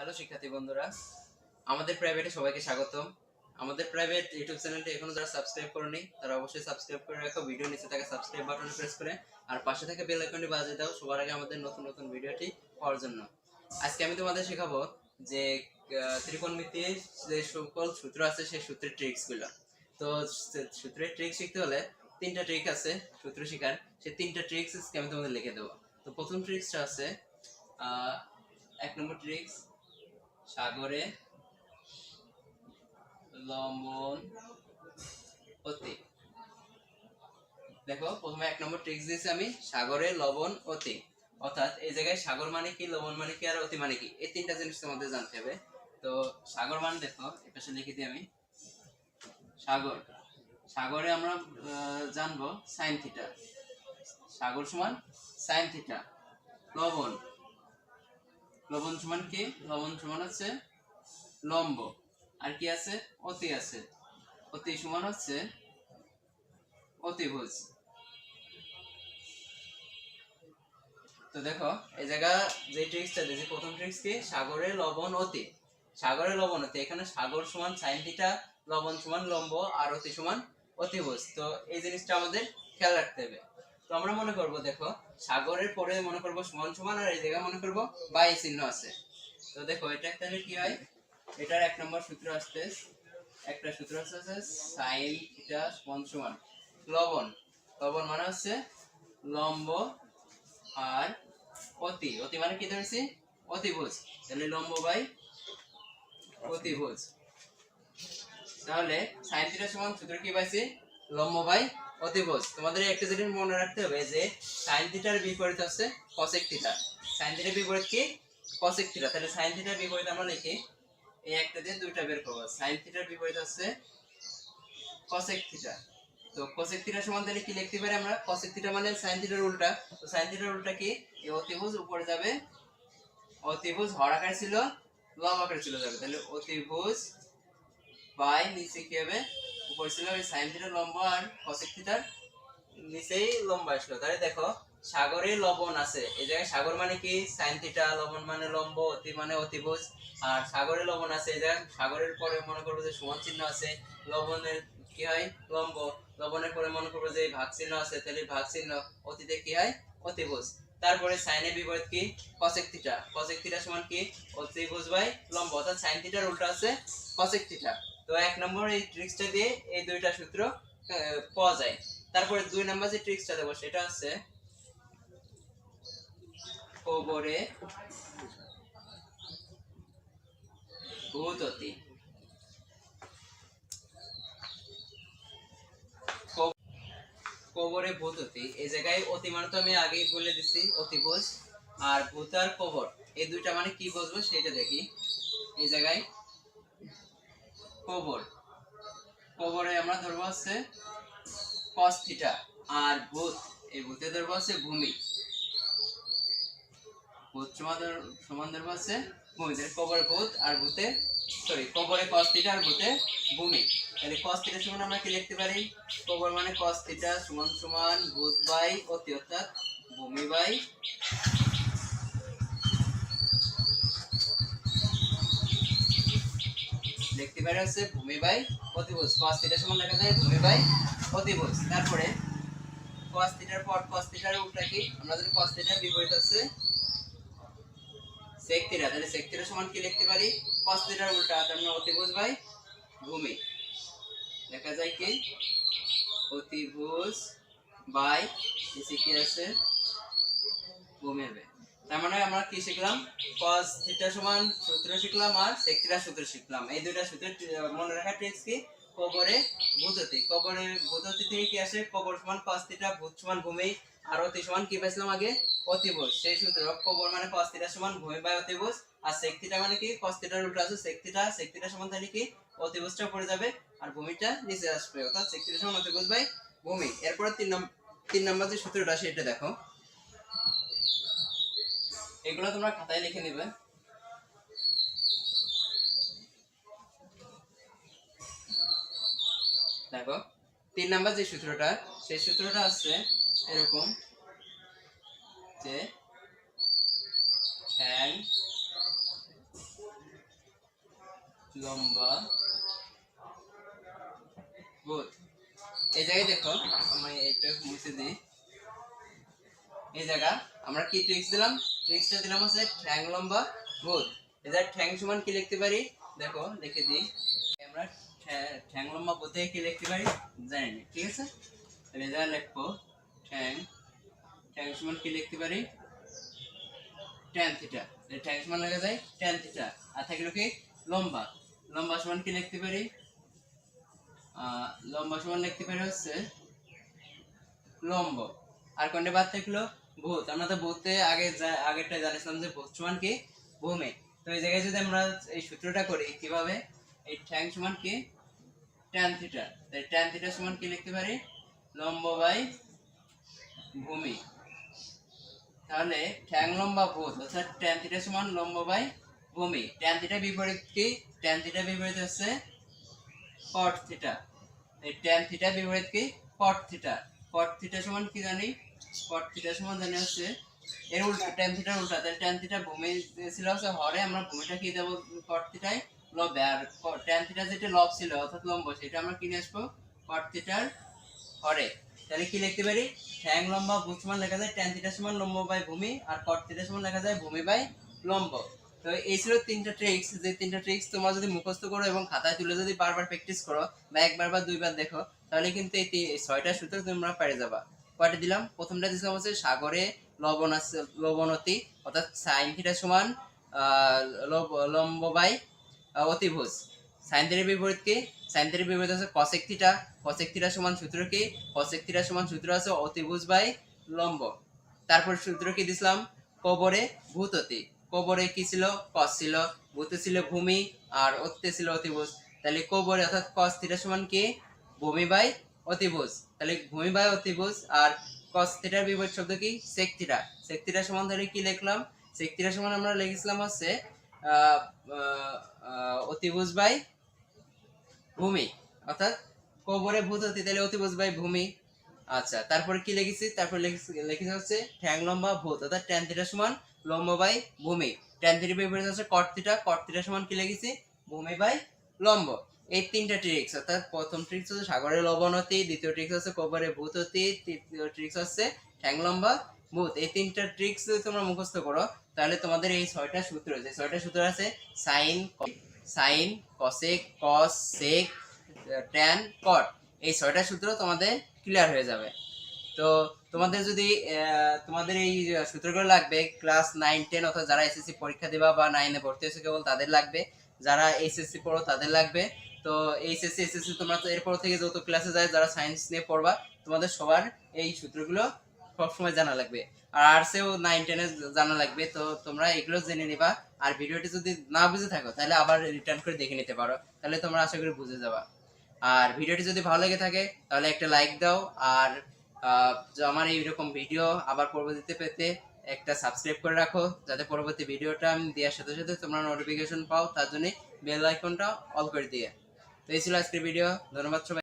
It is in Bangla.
হ্যালো শিক্ষার্থী বন্ধুরা, আমাদের প্রাইভেটে সবাইকে স্বাগতম। আমাদের প্রাইভেট ইউটিউব চ্যানেলটি এখনও যারা সাবস্ক্রাইব করেনি, তারা অবশ্যই সাবস্ক্রাইব করে রাখো ভিডিও নিচে থাকা সাবস্ক্রাইব বাটনে প্রেস করে, আর পাশে থাকা বেল আইকনটি বাজিয়ে দাও, সবার আগে আমাদের নতুন নতুন ভিডিওটি পাওয়ার জন্য। আজকে আমি তোমাদের শেখাবো যে ত্রিকোণমিতির যে সকল সূত্র আছে, সেই সূত্রের ট্রিক্সগুলো। তো সূত্রের ট্রিক্স শিখতে হলে তিনটা ট্রিক আছে, সূত্র শেখার। সেই তিনটা ট্রিক্স আমি তোমাদের লিখে দেবো। তো প্রথম ট্রিক্সটা আছে এক নম্বর ট্রিক্স সাগরে লবণ অতি। দেখো, প্রথমে এক নম্বর ট্রিক্স দিয়েছি আমি, সাগরে লবণ, অতি। অর্থাৎ এই জায়গায় সাগর মানে কি, লবণ মানে কি, আর অতি মানে কি? এই তিনটা জিনিস তোমাদের জানতে হবে। তো সাগর মানে দেখো এ পাশে লিখে দিই আমি। সাগর। সাগরে আমরা জানব সাইন থিটা সাগর সমান সাইন থিটা লবণ। লবণ সমান কি? লবণ সমান হচ্ছে লম্ব। আর কি আছে? অতি আছে। অতি সমান হচ্ছে অতিভুজ। তো দেখো, এই জায়গা যে ট্রিক্সটা দিয়েছি, প্রথম ট্রিক্স কি? সাগরে লবণ অতি। সাগরে লবণ অতি। এখানে সাগর সমান সাইন থিটা লবণ সমান লম্ব, আর অতি সমান অতিভুজ। তো এই জিনিসটা আমাদের খেয়াল রাখতে হবে। তো আমরা মনে করব, দেখো, সাগরের পরে মনে করব সমান সমান, আর এই জায়গায় মনে করব বাই চিহ্ন আছে। তো দেখো, এটা তাহলে কি হয়? এটার এক নম্বর সূত্র আসতে একটা সূত্র আছে সাইন থিটা সমান সমান, লবণ। লবণ মানে হচ্ছে লম্ব আর অতি। অতি মানে কি ধরেছি? অতিভুজ। তাহলে লম্ব বাই অতিভুজ। তাহলে সাইন থিটা সমান সূত্র কি পাইছি? লম্ব বাই অতিভুজ তোমাদের একটা জিনিস মনে রাখতে হবে যে সাইন থিটার বিপরীত হচ্ছে কসেক থিটা সাইন থিটার বিপরীত কি? কসেক থিটা তাহলে সাইন থিটার বিপরীত আমরা লিখি, এই একটা দিয়ে দুইটা বের করব। সাইন থিটার বিপরীত হচ্ছে কসেক থিটা তো কোসেক থিটা সমান তাহলে কি লিখতে পারি আমরা? কোসেক থিটা মানে সাইন থিটার উল্টা। তো সাইন থিটার উল্টা কি? এই অতিভুজ উপরে যাবে, অতিভুজ হর আকারে ছিল, লব আকারে চলে যাবে। তাহলে অতিভুজ বাই নিচে কি হবে? উপরে ছিল সাইন লম্ব আর কোসেক নিচেই লম্বা আসলো তাহলে দেখো সাগরে লবণ আছে। এই জায়গায় সাগর মানে কি? সাইন থিটা লবণ মানে লম্ব, অতি মানে অতিভুজ। আর সাগরে লবণ আছে, এই জায়গায় সাগরের পরে মনে করব যে সমান চিহ্ন আছে। লবণের কি হয়? লম্ব। লবণের পরে মনে করব যে ভাগ চিহ্ন আছে, তাহলে ভাগ চিহ্ন অতীতে কি হয়? অতিভুজ। তারপরে সাইনের বিপরীত কি? কসেক থিটা কসেক থিটা সমান কি? অতিভুজ বাই লম্ব। অর্থাৎ সাইন থিটার উল্টা আছে কসেক থিটা তো এক নম্বর এই ট্রিক্সটা দিয়ে এই দুইটা সূত্র পাওয়া যায়। তারপরে দুই নম্বর যে ট্রিক্সটা দেবো, সেটা হচ্ছে কবরে ভূততি। কবরে ভূততি। এই জায়গায় অতি মানে তো আমি আগেই বলে দিচ্ছি অতিভুজ আর ভূত আর কবর। এই দুইটা মানে কি বুঝব সেটা দেখি। এই জায়গায় কবর। কবরে আমরা ধরবো হচ্ছে কস থিটা আর ভূত। এই ভূতে ধরবো হচ্ছে ভূমি। ভূত সমান ধর- সমান ধরবো হচ্ছে ভূমি। তাহলে কবরে ভূত আর ভূতে সরি কবরে কস থিটা আর ভূতে ভূমি। তাহলে কস থিটা সমান আমরা কি লিখতে পারি? কবর মানে কস থিটা সমান সমান ভূত বাই অতি অর্থাৎ ভূমি বাই লিখতে পারি হচ্ছে ভূমি বাই অতিভুজ cos থিটা সমান লেখা যায় ভূমি বাই অতিভুজ তারপরে cos থিটার পর cos থিটার উল্টা কি? আমরা যদি cos থিটার বিপরীত আছে sec থিটা তাহলে sec থিটা সমান কি লিখতে পারি? cos থিটার উল্টা, তার মানে অতিভুজ বাই ভূমি। লেখা যায় কি? অতিভুজ বাই নিচে কি আছে ভূমি হবে। তার মানে আমরা কি শিখলাম? cos থিটা সমান সূত্র শিখলাম আর sec থিটা সূত্র শিখলাম। এই দুইটা মনে রাখার ট্রিক্স কি? কবরে কবরে থেকে কি আসে? কবর সমান cos থিটা ভূত সমান ভূমি। আর অতি সমান কি পাইছিলাম আগে? অতিভুজ। সেই সূত্র কবর মানে cos থিটা সমান ভূমি অতিভুজ। আর sec থিটা মানে কি? cos থিটার উল্টো আছে। sec থিটা sec থিটা সমান তাহলে কি? অতিভুজটা পড়ে যাবে আর ভূমিটা নিচে আসবে। অর্থাৎ sec থিটা সমান অতিভুজ ভূমি। এরপরে তিন নম্বর তিন নম্বর যে সূত্রটা, সেটা দেখো। এগুলো তোমরা খাতায় লিখে নিবে। দেখো, তিন নাম্বার যে সূত্রটা, সেই সূত্রটা আছে এরকম যে tan লম্বা ভূত এই জায়গায় দেখো, আমি এটা মুছে দিই। এই জায়গা, আমরা কি ট্রিক্স দিলাম? ট্রিক্সটা দিলাম হচ্ছে ঠ্যাং লম্বা ভূত জায়গায় ঠ্যাং সমান কি লিখতে পারি? দেখো লিখে দিই। আমরা ঠ্যাং লম্বা ভূতে কি লিখতে পারি? জানি ঠিক আছে? এই লিখব ঠ্যাং। ঠ্যাং সমান কি লিখতে পারি? ট্যান থিটা ঠ্যাং সমান লেখা যায় ট্যান থিটা আর থাকল কি? লম্বা। লম্বা সমান কি লিখতে পারি? লম্বা সমান লিখতে পারি হচ্ছে লম্ব। আর কোনটা বাদ থাকল? ভূত, আমরা তো ভূতে আগে আগেরটা জানিছিলাম যে ভূত সমান কি? ভূমি। তো এই জায়গায় যদি আমরা এই সূত্রটা করি, কীভাবে? এই ঠ্যাং সমান কি? ট্যান থিটা তাই ট্যান থিটা সমান কি লিখতে পারি? লম্ব বাই ভূমি। তাহলে ঠ্যাং লম্বা ভূত, অর্থাৎ ট্যান থিটা সমান লম্ব বাই ভূমি। ট্যান থিটা বিপরীত কি? ট্যান থিটা বিপরীত হচ্ছে কট থিটা এই ট্যান থিটা বিপরীত কি? কট থিটা কট থিটা সমান কি জানি? কট থিটা সমান জানি হচ্ছে, এর উল্টা ট্যান থিটার উল্টা তাহলে ট্যান থিটা ভূমি ছিল হচ্ছে হরে, আমরা ভূমিটা দেবো কট থিটায় লবে, আর থিটা যেটা লব ছিল, অর্থাৎ লম্ব, সেটা আমরা কি নিয়ে আসব কট থিটার হরে। তাহলে কি লিখতে পারি? ঠ্যাং লম্বা লেখা যায় সমান লম্ব বাই ভূমি আর কট সমান লেখা যায় ভূমি বাই লম্ব। তো এই ছিল তিনটা ট্রিক্স যে তিনটা ট্রিক্স তোমরা যদি মুখস্থ করো এবং খাতায় তুলে যদি বারবার প্র্যাকটিস করো বা একবার বা দুইবার দেখো, তাহলে কিন্তু এই ছয়টা সূত্র তোমরা পেরে যাবা। কয়টা দিলাম? প্রথমটা দিলাম হচ্ছে সাগরে লবণ আছে লবণতি অর্থাৎ সাইন থিটা সমান লম্ব বাই অতিভুজ। সাইন থিটার বিপরীত কি? সাইন থিটার বিপরীত আছে কসেক থিটা। কসেক থিটা সমান সূত্র কি? কসেক থিটা সমান সূত্র আছে অতিভুজ বাই লম্ব। তারপর সূত্র কি দিছিলাম কবরে ভূততি কবরে কি ছিল? কস ছিল। ভূতে ছিল ভূমি, আর অতিতে ছিল অতিভুজ। তাহলে কবরে অর্থাৎ কস থিটা সমান কি? ভূমি বাই অতিভুজ। তাহলে ভূমি বাই অতিভুজ আর কস বিপরীত শব্দ কি? সেক থিটা সমান তাহলে কি লিখলাম? সেক সমান আমরা লিখেছিলাম হচ্ছে অতিভুজ বাই ভূমি। অর্থাৎ কবরে ভূত হতে তাহলে অতিভুজ বাই ভূমি। আচ্ছা তারপর কি লিখেছি? তারপর লিখেছি হচ্ছে ঠ্যাং লম্বা ভূত। অর্থাৎ ট্যান থিটা সমান লম্বা বাই ভূমি। ট্যান থিটা বিপরীত হচ্ছে কট থিটা কট সমান কি লিখেছি? ভূমি বাই লম্ব। এই তিনটা ট্রিক্স অর্থাৎ প্রথম ট্রিক্স হচ্ছে সাগরের লবণতি দ্বিতীয় ট্রিক্স হচ্ছে কবরে ভূততি তৃতীয় ট্রিক্স হচ্ছে ঠ্যাং লম্বা, ভূত। এই তিনটা ট্রিক্স যদি তোমরা মুখস্থ করো, তাহলে তোমাদের এই ছয়টা সূত্র, যে ছয়টা সূত্র আছে, sine sine, cosec cos sec tan, cot, এই ছয়টা সূত্র তোমাদের ক্লিয়ার হয়ে যাবে। তো তোমাদের যদি তোমাদের এই সূত্রগুলো লাগবে ক্লাস নাইন টেন অথবা যারা এসএসসি পরীক্ষা দেবা বা নাইনে ভর্তি হয়েছে কেবল তাদের লাগবে। যারা এইচএসসি পড়ো তাদের লাগবে। তো এইচএসসি এসএসসি তোমরা তো এরপর থেকে যত ক্লাসে যায়, যারা সায়েন্স নিয়ে পড়বা, তোমাদের সবার এই সূত্রগুলো সবসময় জানা লাগবে। আর আর্টসেও নাইন টেনে জানা লাগবে, তো তোমরা এগুলো জেনে নিবা। আর ভিডিওটি যদি না বুঝে থাকো, তাহলে আবার রিটার্ন করে দেখে নিতে পারো। তাহলে তোমরা আশা করি বুঝে যাবা। আর ভিডিওটি যদি ভালো লেগে থাকে, তাহলে একটা লাইক দাও। আর আমার এইরকম ভিডিও আবার পরবর্তীতে পেতে একটা সাবস্ক্রাইব করে রাখো, যাতে পরবর্তী ভিডিওটা আমি দেওয়ার সাথে সাথে তোমরা নোটিফিকেশন পাও, তার জন্য বেল আইকনটা অল করে দিয়ে তো এই ছিল আজকের ভিডিও ধন্যবাদ সবাই